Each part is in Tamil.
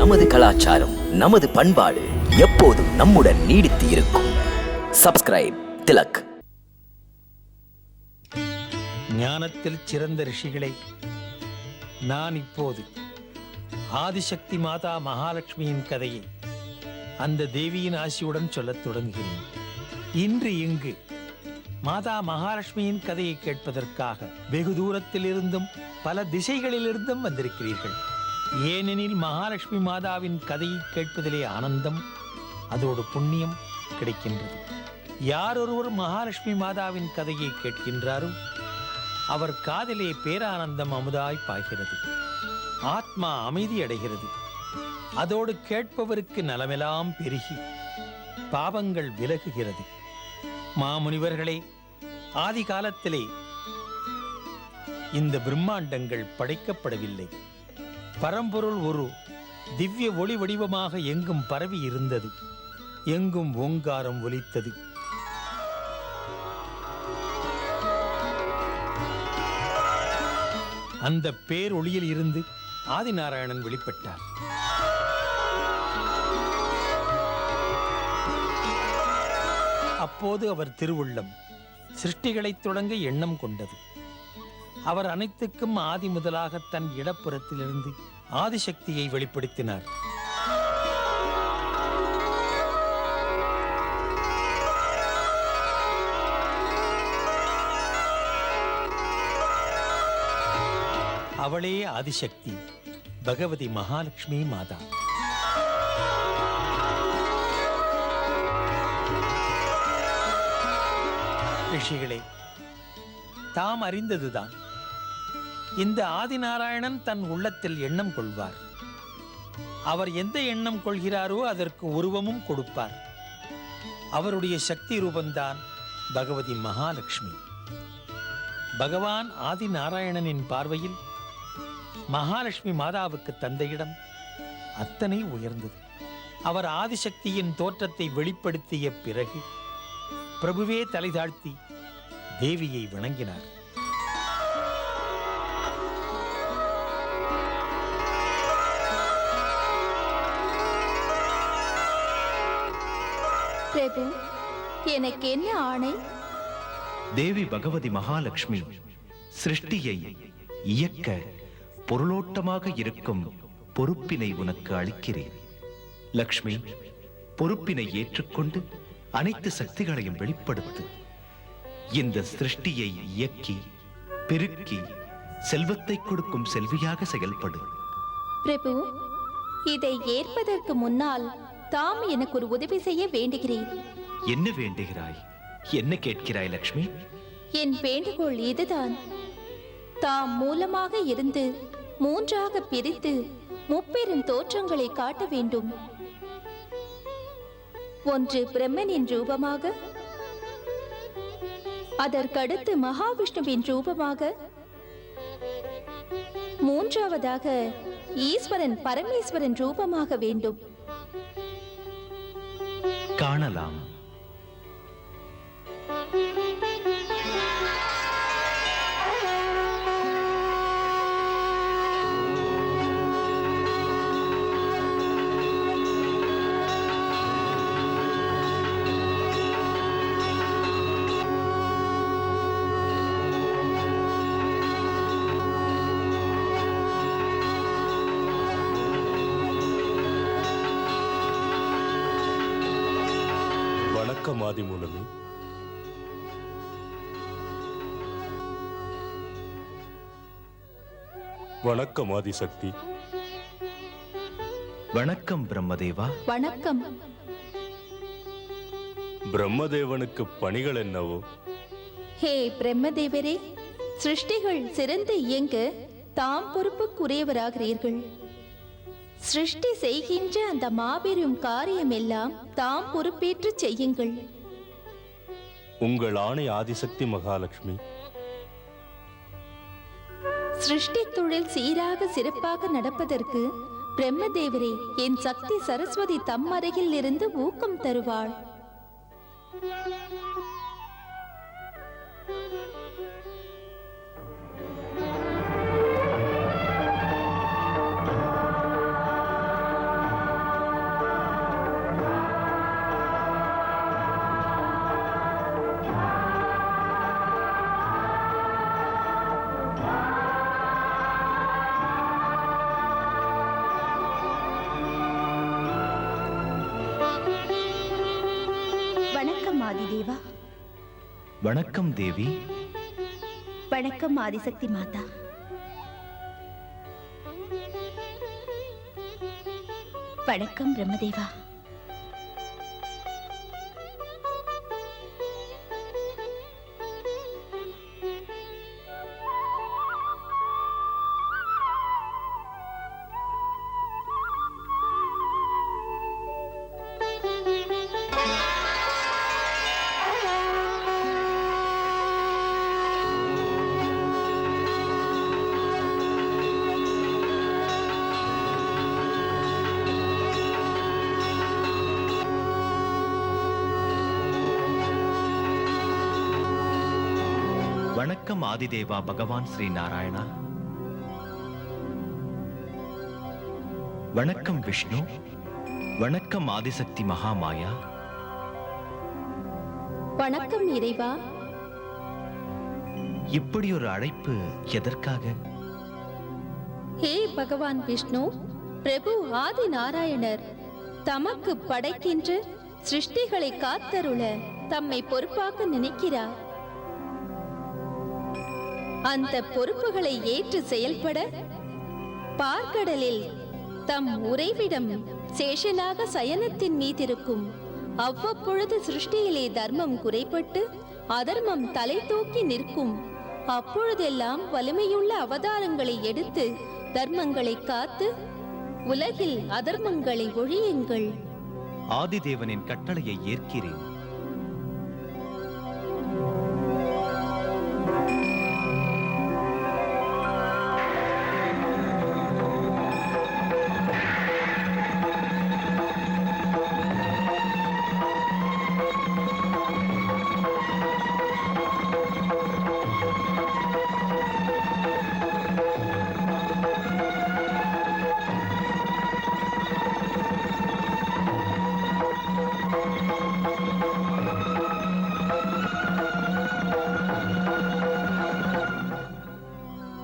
நமது கலாச்சாரம் நமது பண்பாடு எப்போதும் நம்முடன் நீடித்து இருக்கும். சப்ஸ்கிரைப் திலக். ஞானத்தில் சிறந்த ரிஷிகளை நான் இப்போது ஆதிசக்தி மாதா மகாலட்சுமியின் கதையை அந்த தேவியின் ஆசியுடன் சொல்லத் தொடங்குகிறேன். இன்று இங்கு மாதா மகாலட்சுமியின் கதையை கேட்பதற்காக வெகு தூரத்திலிருந்தும் பல திசைகளிலிருந்தும் வந்திருக்கிறீர்கள். ஏனெனில் மகாலட்சுமி மாதாவின் கதையை கேட்பதிலே ஆனந்தம் அதோடு புண்ணியம் கிடைக்கின்றது. யார் ஒருவர் மகாலட்சுமி மாதாவின் கதையை கேட்கின்றாரோ அவர் காதிலே பேரானந்தம் அமுதாய் பாய்கிறது. ஆத்மா அமைதி அடைகிறது. அதோடு கேட்பவருக்கு நலமெல்லாம் பெருகி பாவங்கள் விலகுகிறது. மாமுனிவர்களே ஆதி காலத்திலே இந்த பிரம்மாண்டங்கள் படைக்கப்படவில்லை. பரம்பொருள் ஒரு திவ்ய ஒளி வடிவமாக எங்கும் பரவி இருந்தது. எங்கும் ஓங்காரம் ஒலித்தது. அந்த பேரொளியில் இருந்து ஆதிநாராயணன் வெளிப்பட்டார். அப்போது அவர் திருவுள்ளம். சிருஷ்டிகளைத் தொடங்க எண்ணம் கொண்டது. அவர் அனைத்துக்கும் ஆதி முதலாக தன் இடப்புறத்திலிருந்து ஆதிசக்தியை வெளிப்படுத்தினார். அவளே ஆதிசக்தி பகவதி மகாலட்சுமி மாதா. ரிஷிகளே தாம் அறிந்ததுதான் இந்த ஆதிநாராயணன் தன் உள்ளத்தில் எண்ணம் கொள்வார். அவர் எந்த எண்ணம் கொள்கிறாரோ அதற்கு உருவமும் கொடுப்பார். அவருடைய சக்தி ரூபந்தான் பகவதி மகாலட்சுமி. பகவான் ஆதி நாராயணனின் பார்வையில் மகாலட்சுமி மாதாவுக்கு தந்த இடம் அத்தனை உயர்ந்தது. அவர் ஆதிசக்தியின் தோற்றத்தை வெளிப்படுத்திய பிறகு பிரபுவே தலை தாழ்த்தி தேவியை வணங்கினார். பிரபு எனக்கு என்ன ஆணை? தேவி பகவதி மகாலட்சுமி சிருஷ்டியை இயக்க பொருளோட்டமாக இருக்கும் பொறுப்பினை உனக்கு அளிக்கிறேன். லக்ஷ்மி பொறுப்பினை ஏற்றுக்கொண்டு அனைத்து சக்திகளையும் வெளிப்படுத்து. இந்த சிருஷ்டியை இயக்கி பெருக்கி செல்வத்தை கொடுக்கும் செல்வியாக செயல்படு. பிரபு இதை ஏற்பதற்கு முன்னால் தாம் எனக்கு ஒரு உதவி செய்ய வேண்டுகிறேன். என்ன வேண்டுகிறாய்? என்ன கேட்கிறாய் லக்ஷ்மி? என் வேண்டுகோள் இதுதான். தாம் மூலமாக இருந்து மூன்றாக பிரித்து முப்பெரும் தோற்றங்களை காட்ட வேண்டும். ஒன்று பிரம்மனின் ரூபமாக அதற்கடுத்து மகாவிஷ்ணுவின் ரூபமாக மூன்றாவதாக ஈஸ்வரன் பரமேஸ்வரன் ரூபமாக வேண்டும். காணலாம். வணக்கம் ஆதிமூலமே வணக்கம் ஆதிசக்தி வணக்கம் பிரம்மதேவா. வணக்கம். பிரம்மதேவனுக்கு பணிகள் என்னவோ? ஹே பிரம்மதேவரே சிருஷ்டிகள் சிறந்து இயங்க தாம் பொறுப்புக்குரியவராகிறீர்கள். சிருஷ்டி செய்கின்ற அந்த மாபெரும் காரியமெல்லாம் தாம் பொறுப்பேற்று செய்யுங்கள். உங்கள் ஆணை ஆதிசக்தி மகாலட்சுமி. சிருஷ்டி தொழில் சீராக சிறப்பாக நடப்பதற்கு பிரம்மதேவரே என் சக்தி சரஸ்வதி தம் அருகில் இருந்து ஊக்கம் தருவாள். வணக்கம் தேவி. வணக்கம் ஆதிசக்தி மாதா. வணக்கம் பிரம்மதேவா. வணக்கம் ஆதிதேவா பகவான் ஸ்ரீ நாராயணா. வணக்கம் விஷ்ணு வணக்கம் ஆதிசக்தி மகாமாயா. வணக்கம் இறைவா. இப்படி ஒரு அழைப்பு எதற்காக? ஹே பகவான் விஷ்ணு பிரபு ஆதி நாராயணர் தமக்கு படைக்கின்ற சிருஷ்டிகளை காத்தருள தம்மை பொறுப்பாக்க நினைக்கிறார். அந்த பொறுப்புகளை ஏற்று செயல்பட பார்க்கடலில் தம் உறைவிடம் சேஷனாக சயனத்தின் மீதிருக்கும் அவ்வப்பொழுது சிருஷ்டியிலே தர்மம் குறைபட்டு அதர்மம் தலை தூக்கி நிற்கும். அப்பொழுதெல்லாம் வலிமையுள்ள அவதாரங்களை எடுத்து தர்மங்களை காத்து உலகில் அதர்மங்களை ஒழியுங்கள். ஆதிதேவனின் கட்டளையை ஏற்கிறேன்.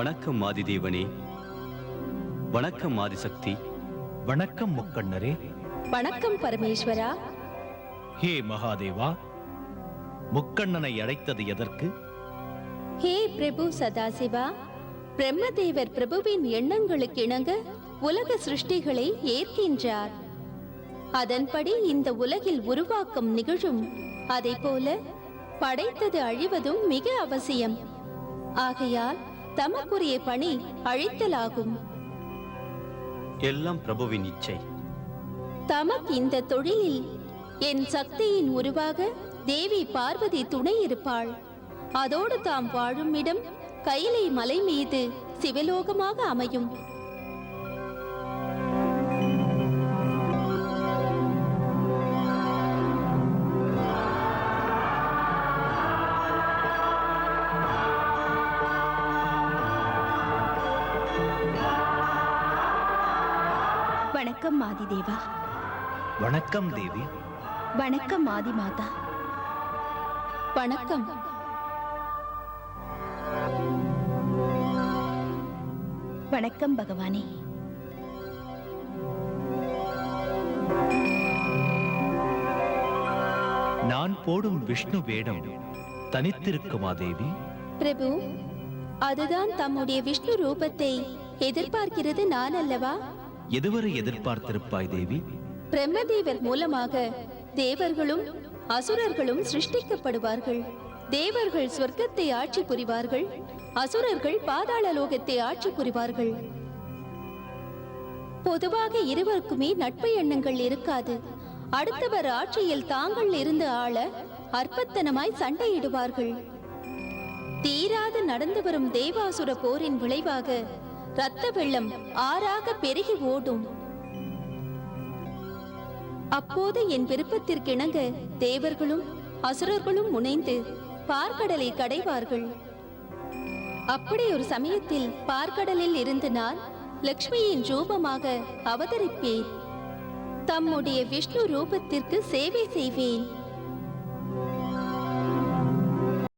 வணக்கம் ஆதிதேவனே வணக்கம் ஆதிசக்தி வணக்கம் முக்கண்ணரே. வணக்கம் பரமேஸ்வரா. ஹே மகாதேவா முக்கண்ணனை அழைத்தது எதற்கு? ஹே பிரபு சதாசிவா பிரம்மதேவர் பிரபுவின் எண்ணங்களுக்கு இணங்க உலக சிருஷ்டிகளை ஏற்கின்றார். அதன்படி இந்த உலகில் உருவாக்கம் நிகழும். அதை போல படைத்தது அழிவதும் மிக அவசியம். ஆகையால் தமக்குரிய பணி அழித்தலாகும். எல்லாம் பிரபுவின் இச்சை. தமக்கு இந்த தொழிலில் என் சக்தியின் உருவாக தேவி பார்வதி துணை இருப்பாள். அதோடு தாம் வாழும் இடம் கைலை மலை மீது சிவலோகமாக அமையும். வணக்கம் ஆதிதேவா வணக்கம் தேவி. வணக்கம் ஆதி மாதா. வணக்கம். வணக்கம் பகவானே. நான் போடும் விஷ்ணு வேடம் தனித்திருக்குமா தேவி? பிரபு அதுதான் தம்முடைய விஷ்ணு ரூபத்தை எதிர்பார்க்கிறது நான் அல்லவா? எதுவரை எதிர்பார்த்திருப்பாய் தேவி? பிரம்மதேவர் மூலமாக தேவர்களும் அசுரர்களும் சிருஷ்டிக்கப்படுவார்கள். தேவர்கள் சொர்க்கத்தை ஆட்சி புரிவார்கள். அசுரர்கள் பாதாள லோகத்தை ஆட்சி புரிவார்கள். பொதுவாக இருவருக்குமே நட்பு எண்ணங்கள் இருக்காது. அடுத்தவர் ஆட்சியில் தாங்கள் இருந்து ஆள அற்பத்தனமாய் சண்டையிடுவார்கள். தீராது நடந்து வரும் தேவாசுர போரின் விளைவாக ரத்த வெள்ளம் ஆறாக பெருகி ஓடும். அப்போது என் விருப்பத்திற்கிணங்க தேவர்களும் அசுரர்களும் முனைந்து பார்க்கடலை கடைவார்கள். அப்படி ஒரு சமயத்தில் பார்க்கடலில் இருந்து நான் லக்ஷ்மியின் ரூபமாக அவதரிப்பேன். தம்முடைய விஷ்ணு ரூபத்திற்கு சேவை செய்வேன்.